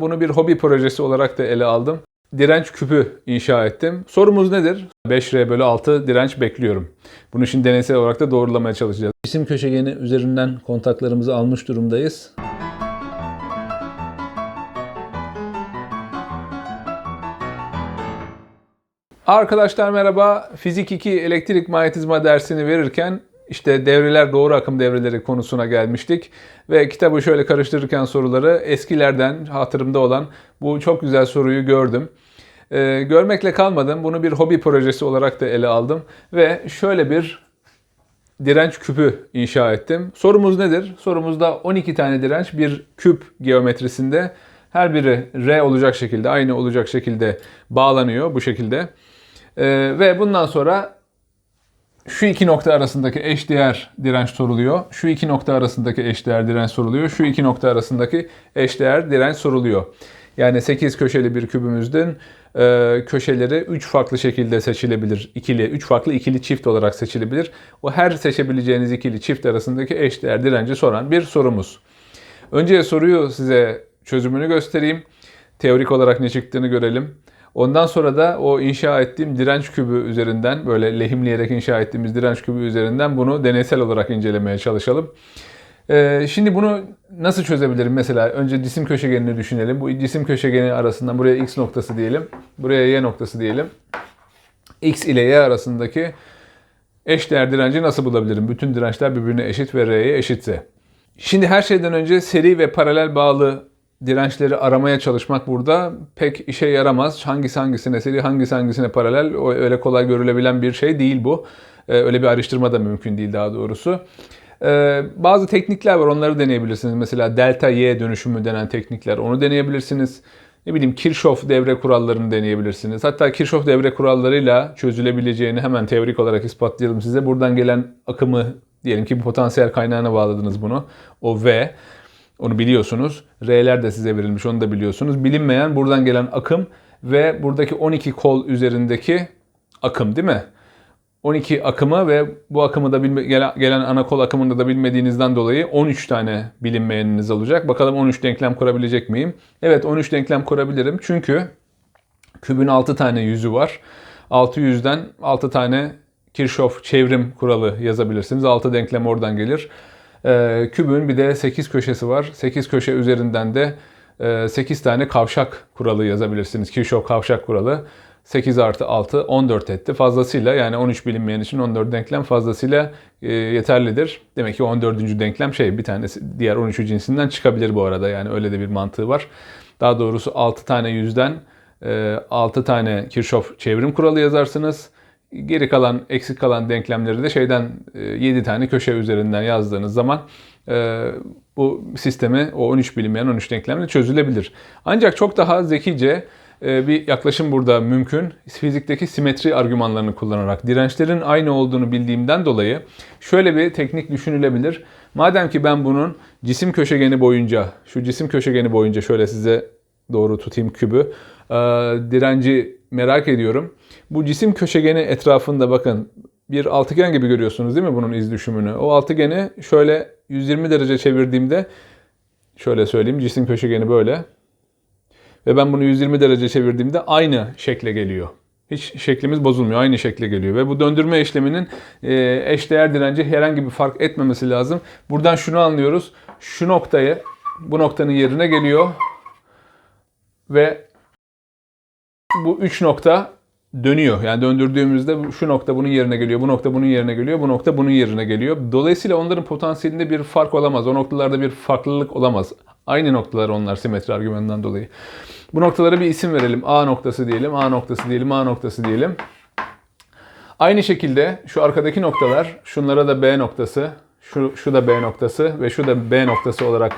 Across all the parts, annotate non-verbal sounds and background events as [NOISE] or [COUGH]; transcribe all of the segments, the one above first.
Bunu bir hobi projesi olarak da ele aldım. Direnç küpü inşa ettim. Sorumuz nedir? 5R bölü 6 direnç bekliyorum. Bunu şimdi deneysel olarak da doğrulamaya çalışacağız. İsim köşegeni üzerinden kontaklarımızı almış durumdayız. Arkadaşlar merhaba. Fizik 2 elektrik manyetizma dersini verirken işte devreler doğru akım devreleri konusuna gelmiştik. Ve kitabı şöyle karıştırırken soruları eskilerden hatırımda olan bu çok güzel soruyu gördüm. Ee, görmekle kalmadım. Bunu bir hobi projesi olarak da ele aldım. Ve şöyle bir direnç küpü inşa ettim. Sorumuz nedir? Sorumuzda 12 tane direnç bir küp geometrisinde her biri R olacak şekilde, aynı olacak şekilde bağlanıyor bu şekilde. Ee, ve bundan sonra şu iki nokta arasındaki eşdeğer direnç soruluyor. Şu iki nokta arasındaki eşdeğer direnç soruluyor. Şu iki nokta arasındaki eşdeğer direnç soruluyor. Yani 8 köşeli bir kübümüzün e, köşeleri 3 farklı şekilde seçilebilir. İkili, 3 farklı ikili çift olarak seçilebilir. O her seçebileceğiniz ikili çift arasındaki eşdeğer direnci soran bir sorumuz. Önce soruyu size çözümünü göstereyim. Teorik olarak ne çıktığını görelim. Ondan sonra da o inşa ettiğim direnç kübü üzerinden böyle lehimleyerek inşa ettiğimiz direnç kübü üzerinden bunu deneysel olarak incelemeye çalışalım. Ee, şimdi bunu nasıl çözebilirim? Mesela önce cisim köşegenini düşünelim. Bu cisim köşegeni arasından buraya x noktası diyelim. Buraya y noktası diyelim. x ile y arasındaki eşdeğer direnci nasıl bulabilirim? Bütün dirençler birbirine eşit ve r'ye eşitse. Şimdi her şeyden önce seri ve paralel bağlı dirençleri aramaya çalışmak burada pek işe yaramaz. Hangisi hangisine seri, hangisi hangisine paralel öyle kolay görülebilen bir şey değil bu. Ee, öyle bir araştırma da mümkün değil daha doğrusu. Ee, bazı teknikler var onları deneyebilirsiniz. Mesela delta Y dönüşümü denen teknikler onu deneyebilirsiniz. Ne bileyim Kirchhoff devre kurallarını deneyebilirsiniz. Hatta Kirchhoff devre kurallarıyla çözülebileceğini hemen teorik olarak ispatlayalım size. Buradan gelen akımı diyelim ki bir potansiyel kaynağına bağladınız bunu. O V. Onu biliyorsunuz. R'ler de size verilmiş onu da biliyorsunuz. Bilinmeyen buradan gelen akım ve buradaki 12 kol üzerindeki akım değil mi? 12 akımı ve bu akımı da bilme, gelen ana kol akımını da bilmediğinizden dolayı 13 tane bilinmeyeniniz olacak. Bakalım 13 denklem kurabilecek miyim? Evet 13 denklem kurabilirim. Çünkü kübün 6 tane yüzü var. 6 yüzden 6 tane Kirchhoff çevrim kuralı yazabilirsiniz. 6 denklem oradan gelir. Ee, kübün bir de 8 köşesi var. 8 köşe üzerinden de 8 tane kavşak kuralı yazabilirsiniz. Kirchhoff kavşak kuralı. 8 artı 6 14 etti. Fazlasıyla yani 13 bilinmeyen için 14 denklem fazlasıyla e, yeterlidir. Demek ki 14. denklem şey bir tanesi diğer 13. cinsinden çıkabilir bu arada. Yani öyle de bir mantığı var. Daha doğrusu 6 tane yüzden e, 6 tane Kirchhoff çevrim kuralı yazarsınız. Geri kalan, eksik kalan denklemleri de şeyden 7 tane köşe üzerinden yazdığınız zaman e, bu sistemi o 13 bilinmeyen 13 denklemle çözülebilir. Ancak çok daha zekice e, bir yaklaşım burada mümkün. Fizikteki simetri argümanlarını kullanarak dirençlerin aynı olduğunu bildiğimden dolayı şöyle bir teknik düşünülebilir. Madem ki ben bunun cisim köşegeni boyunca, şu cisim köşegeni boyunca şöyle size doğru tutayım kübü, e, direnci merak ediyorum. Bu cisim köşegeni etrafında bakın bir altıgen gibi görüyorsunuz değil mi bunun iz düşümünü? O altıgeni şöyle 120 derece çevirdiğimde şöyle söyleyeyim cisim köşegeni böyle. Ve ben bunu 120 derece çevirdiğimde aynı şekle geliyor. Hiç şeklimiz bozulmuyor. Aynı şekle geliyor. Ve bu döndürme işleminin e, eşdeğer direnci herhangi bir fark etmemesi lazım. Buradan şunu anlıyoruz. Şu noktayı bu noktanın yerine geliyor. Ve bu üç nokta dönüyor. Yani döndürdüğümüzde şu nokta bunun yerine geliyor, bu nokta bunun yerine geliyor, bu nokta bunun yerine geliyor. Dolayısıyla onların potansiyelinde bir fark olamaz. O noktalarda bir farklılık olamaz. Aynı noktalar onlar simetri argümanından dolayı. Bu noktalara bir isim verelim. A noktası diyelim, A noktası diyelim, A noktası diyelim. Aynı şekilde şu arkadaki noktalar, şunlara da B noktası, şu, şu da B noktası ve şu da B noktası olarak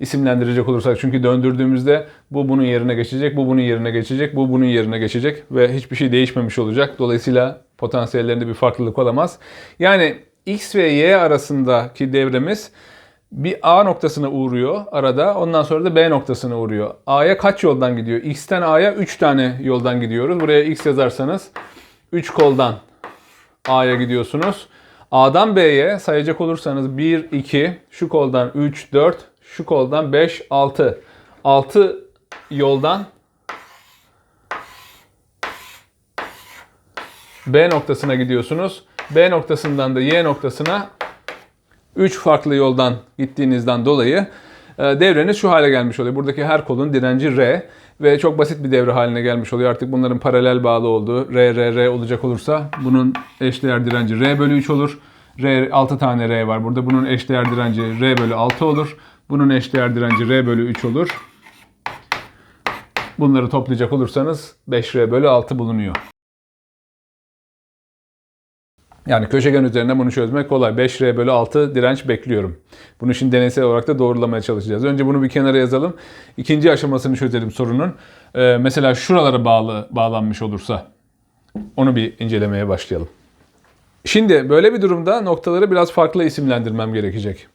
isimlendirecek olursak. Çünkü döndürdüğümüzde bu bunun yerine geçecek, bu bunun yerine geçecek, bu bunun yerine geçecek ve hiçbir şey değişmemiş olacak. Dolayısıyla potansiyellerinde bir farklılık olamaz. Yani X ve Y arasındaki devremiz bir A noktasına uğruyor arada. Ondan sonra da B noktasına uğruyor. A'ya kaç yoldan gidiyor? X'ten A'ya 3 tane yoldan gidiyoruz. Buraya X yazarsanız 3 koldan A'ya gidiyorsunuz. A'dan B'ye sayacak olursanız 1, 2, şu koldan 3, 4, şu koldan 5, 6. 6 yoldan B noktasına gidiyorsunuz. B noktasından da Y noktasına 3 farklı yoldan gittiğinizden dolayı e, devreniz şu hale gelmiş oluyor. Buradaki her kolun direnci R ve çok basit bir devre haline gelmiş oluyor. Artık bunların paralel bağlı olduğu R, R, R olacak olursa bunun eşdeğer direnci R bölü 3 olur. R, 6 tane R var burada. Bunun eşdeğer direnci R bölü 6 olur. Bunun eşdeğer direnci R bölü 3 olur. Bunları toplayacak olursanız 5R bölü 6 bulunuyor. Yani köşegen üzerine bunu çözmek kolay. 5R bölü 6 direnç bekliyorum. Bunu şimdi deneysel olarak da doğrulamaya çalışacağız. Önce bunu bir kenara yazalım. İkinci aşamasını çözelim sorunun. Ee, mesela şuralara bağlı bağlanmış olursa onu bir incelemeye başlayalım. Şimdi böyle bir durumda noktaları biraz farklı isimlendirmem gerekecek.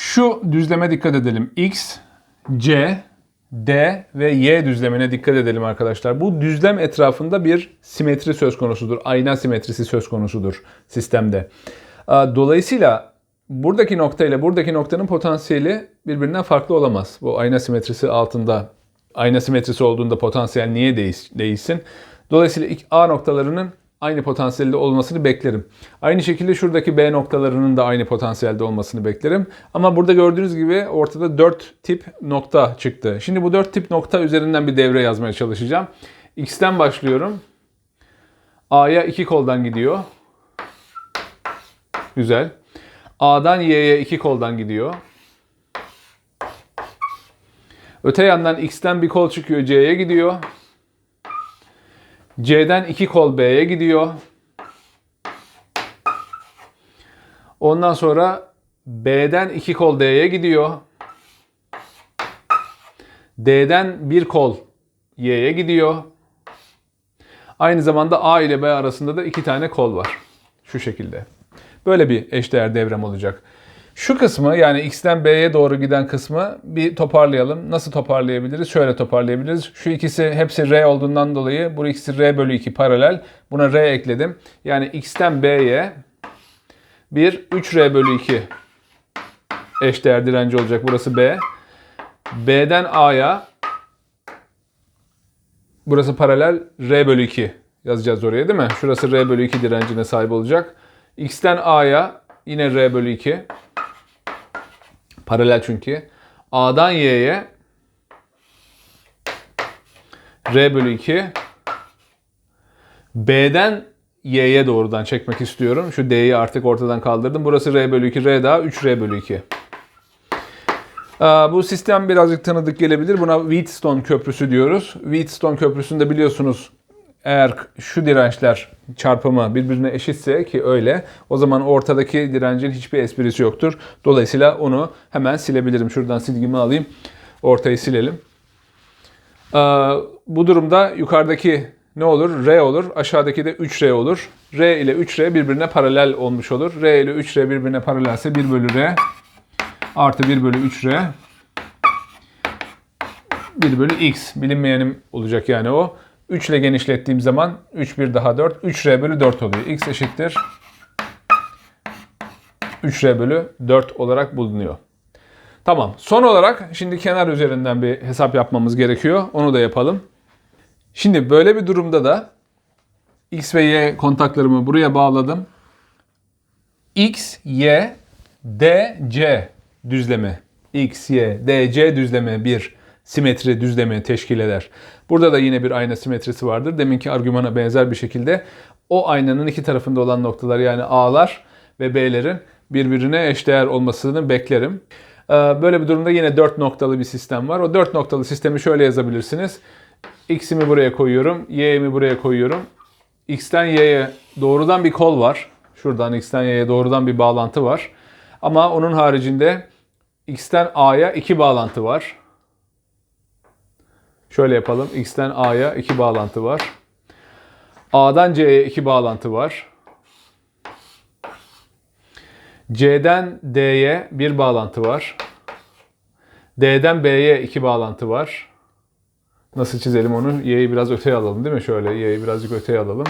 Şu düzleme dikkat edelim. X, C, D ve Y düzlemine dikkat edelim arkadaşlar. Bu düzlem etrafında bir simetri söz konusudur. Ayna simetrisi söz konusudur sistemde. Dolayısıyla buradaki nokta ile buradaki noktanın potansiyeli birbirinden farklı olamaz. Bu ayna simetrisi altında ayna simetrisi olduğunda potansiyel niye değiş, değişsin? Dolayısıyla A noktalarının aynı potansiyelde olmasını beklerim. Aynı şekilde şuradaki B noktalarının da aynı potansiyelde olmasını beklerim. Ama burada gördüğünüz gibi ortada 4 tip nokta çıktı. Şimdi bu 4 tip nokta üzerinden bir devre yazmaya çalışacağım. X'ten başlıyorum. A'ya 2 koldan gidiyor. Güzel. A'dan Y'ye 2 koldan gidiyor. Öte yandan X'ten bir kol çıkıyor C'ye gidiyor. C'den 2 kol B'ye gidiyor. Ondan sonra B'den 2 kol D'ye gidiyor. D'den 1 kol Y'ye gidiyor. Aynı zamanda A ile B arasında da 2 tane kol var. Şu şekilde. Böyle bir eşdeğer devrem olacak. Şu kısmı yani X'ten B'ye doğru giden kısmı bir toparlayalım. Nasıl toparlayabiliriz? Şöyle toparlayabiliriz. Şu ikisi hepsi R olduğundan dolayı bu ikisi R bölü 2 paralel. Buna R ekledim. Yani X'ten B'ye bir 3R bölü 2 eşdeğer direnci olacak. Burası B. B'den A'ya burası paralel R bölü 2 yazacağız oraya değil mi? Şurası R bölü 2 direncine sahip olacak. X'ten A'ya yine R bölü 2 Paralel çünkü. A'dan Y'ye R bölü 2 B'den Y'ye doğrudan çekmek istiyorum. Şu D'yi artık ortadan kaldırdım. Burası R bölü 2, R daha 3R bölü 2. Bu sistem birazcık tanıdık gelebilir. Buna Wheatstone Köprüsü diyoruz. Wheatstone Köprüsü'nde biliyorsunuz eğer şu dirençler çarpımı birbirine eşitse ki öyle o zaman ortadaki direncin hiçbir esprisi yoktur. Dolayısıyla onu hemen silebilirim. Şuradan silgimi alayım. Ortayı silelim. Ee, bu durumda yukarıdaki ne olur? R olur. Aşağıdaki de 3R olur. R ile 3R birbirine paralel olmuş olur. R ile 3R birbirine paralelse 1 bölü R artı 1 bölü 3R 1 bölü X. Bilinmeyenim olacak yani o. 3 ile genişlettiğim zaman 3 1 daha 4. 3R bölü 4 oluyor. X eşittir 3R bölü 4 olarak bulunuyor. Tamam. Son olarak şimdi kenar üzerinden bir hesap yapmamız gerekiyor. Onu da yapalım. Şimdi böyle bir durumda da X ve Y kontaklarımı buraya bağladım. X, Y, D, C düzlemi. X, Y, D, C düzlemi bir simetri düzlemi teşkil eder. Burada da yine bir ayna simetrisi vardır. Deminki argümana benzer bir şekilde o aynanın iki tarafında olan noktalar yani A'lar ve B'lerin birbirine eşdeğer olmasını beklerim. Ee, böyle bir durumda yine 4 noktalı bir sistem var. O 4 noktalı sistemi şöyle yazabilirsiniz. X'imi buraya koyuyorum, Y'imi buraya koyuyorum. X'ten Y'ye doğrudan bir kol var. Şuradan X'ten Y'ye doğrudan bir bağlantı var. Ama onun haricinde X'ten A'ya iki bağlantı var. Şöyle yapalım. X'ten A'ya iki bağlantı var. A'dan C'ye iki bağlantı var. C'den D'ye bir bağlantı var. D'den B'ye iki bağlantı var. Nasıl çizelim onu? Y'yi biraz öteye alalım değil mi? Şöyle Y'yi birazcık öteye alalım.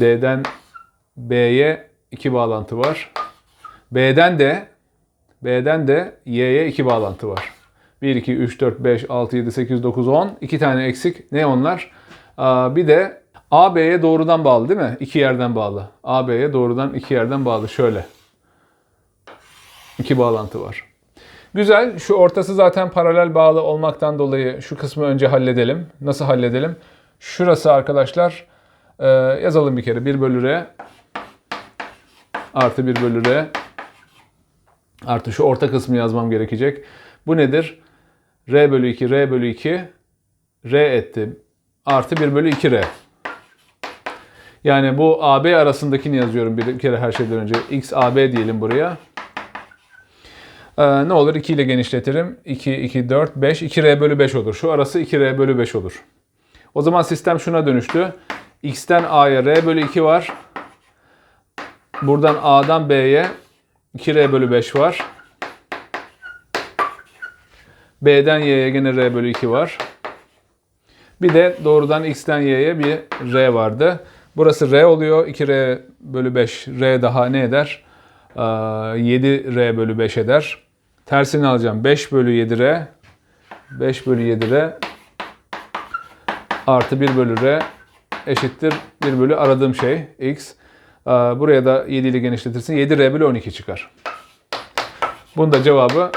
D'den B'ye iki bağlantı var. B'den de B'den de Y'ye iki bağlantı var. 1, 2, 3, 4, 5, 6, 7, 8, 9, 10. 2 tane eksik. Ne onlar? Bir de AB'ye doğrudan bağlı değil mi? İki yerden bağlı. AB'ye doğrudan iki yerden bağlı. Şöyle. İki bağlantı var. Güzel. Şu ortası zaten paralel bağlı olmaktan dolayı şu kısmı önce halledelim. Nasıl halledelim? Şurası arkadaşlar e, yazalım bir kere. 1 bölü R artı 1 bölü R artı şu orta kısmı yazmam gerekecek. Bu nedir? R bölü 2, R bölü 2 R etti. Artı 1 bölü 2 R. Yani bu AB arasındakini yazıyorum bir kere her şeyden önce. X AB diyelim buraya. Ee, ne olur 2 ile genişletirim. 2, 2, 4, 5. 2R bölü 5 olur. Şu arası 2R bölü 5 olur. O zaman sistem şuna dönüştü. X'ten A'ya R bölü 2 var. Buradan A'dan B'ye 2R bölü 5 var. B'den Y'ye gene R bölü 2 var. Bir de doğrudan X'ten Y'ye bir R vardı. Burası R oluyor. 2R bölü 5. R daha ne eder? Ee, 7R bölü 5 eder. Tersini alacağım. 5 bölü 7R. 5 bölü 7R artı 1 bölü R eşittir 1 bölü aradığım şey X. Buraya da 7 ile genişletirsin. 7R bölü 12 çıkar. Bunun da cevabı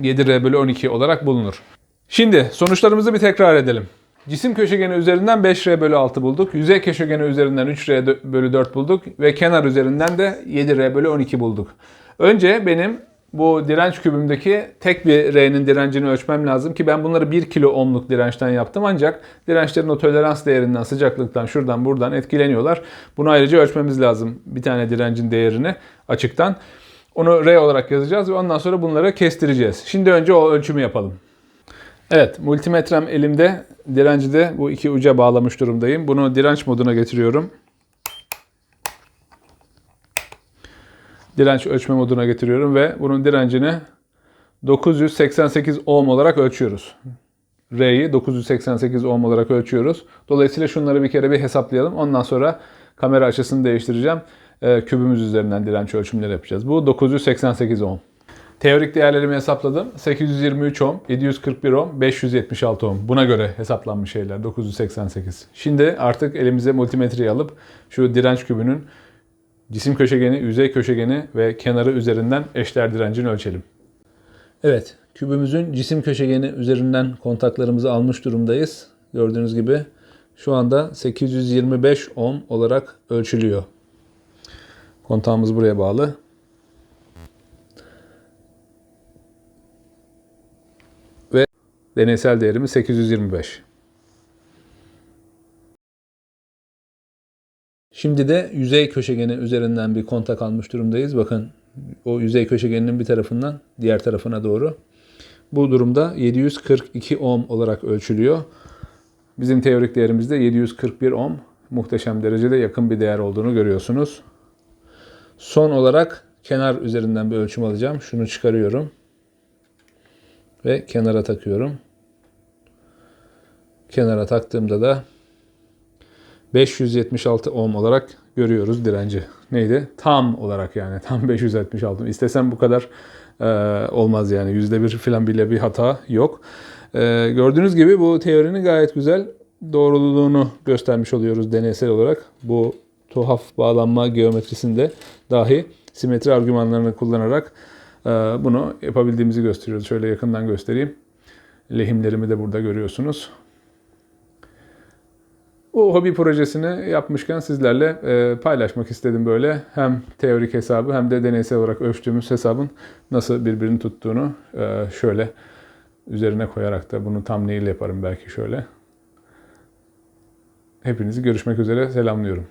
7R bölü 12 olarak bulunur. Şimdi sonuçlarımızı bir tekrar edelim. Cisim köşegeni üzerinden 5R bölü 6 bulduk. Yüzey köşegeni üzerinden 3R dö- bölü 4 bulduk. Ve kenar üzerinden de 7R bölü 12 bulduk. Önce benim bu direnç kübümdeki tek bir R'nin direncini ölçmem lazım ki ben bunları 1 kilo ohmluk dirençten yaptım. Ancak dirençlerin o tolerans değerinden, sıcaklıktan, şuradan buradan etkileniyorlar. Bunu ayrıca ölçmemiz lazım. Bir tane direncin değerini açıktan. Onu R olarak yazacağız ve ondan sonra bunları kestireceğiz. Şimdi önce o ölçümü yapalım. Evet, multimetrem elimde. Direnci de bu iki uca bağlamış durumdayım. Bunu direnç moduna getiriyorum. Direnç ölçme moduna getiriyorum ve bunun direncini 988 ohm olarak ölçüyoruz. R'yi 988 ohm olarak ölçüyoruz. Dolayısıyla şunları bir kere bir hesaplayalım. Ondan sonra kamera açısını değiştireceğim. Ee, kübümüz üzerinden direnç ölçümleri yapacağız. Bu 988 ohm. Teorik değerlerimi hesapladım. 823 ohm, 741 ohm, 576 ohm. Buna göre hesaplanmış şeyler 988. Şimdi artık elimize multimetreyi alıp şu direnç kübünün cisim köşegeni, yüzey köşegeni ve kenarı üzerinden eşdeğer direncini ölçelim. Evet, kübümüzün cisim köşegeni üzerinden kontaklarımızı almış durumdayız. Gördüğünüz gibi şu anda 825 ohm olarak ölçülüyor. Kontağımız buraya bağlı. Ve deneysel değerimiz 825. Şimdi de yüzey köşegeni üzerinden bir kontak almış durumdayız. Bakın o yüzey köşegeninin bir tarafından diğer tarafına doğru. Bu durumda 742 ohm olarak ölçülüyor. Bizim teorik değerimizde 741 ohm. Muhteşem derecede yakın bir değer olduğunu görüyorsunuz. Son olarak kenar üzerinden bir ölçüm alacağım. Şunu çıkarıyorum. Ve kenara takıyorum. Kenara taktığımda da 576 ohm olarak görüyoruz direnci. Neydi? Tam olarak yani. Tam [LAUGHS] 576. İstesem bu kadar e, olmaz yani. Yüzde bir falan bile bir hata yok. E, gördüğünüz gibi bu teorinin gayet güzel doğruluğunu göstermiş oluyoruz deneysel olarak. Bu tuhaf bağlanma geometrisinde dahi simetri argümanlarını kullanarak e, bunu yapabildiğimizi gösteriyoruz. Şöyle yakından göstereyim. Lehimlerimi de burada görüyorsunuz. Bu hobi projesini yapmışken sizlerle e, paylaşmak istedim böyle. Hem teorik hesabı hem de deneysel olarak ölçtüğümüz hesabın nasıl birbirini tuttuğunu e, şöyle üzerine koyarak da bunu tam yaparım belki şöyle. Hepinizi görüşmek üzere selamlıyorum.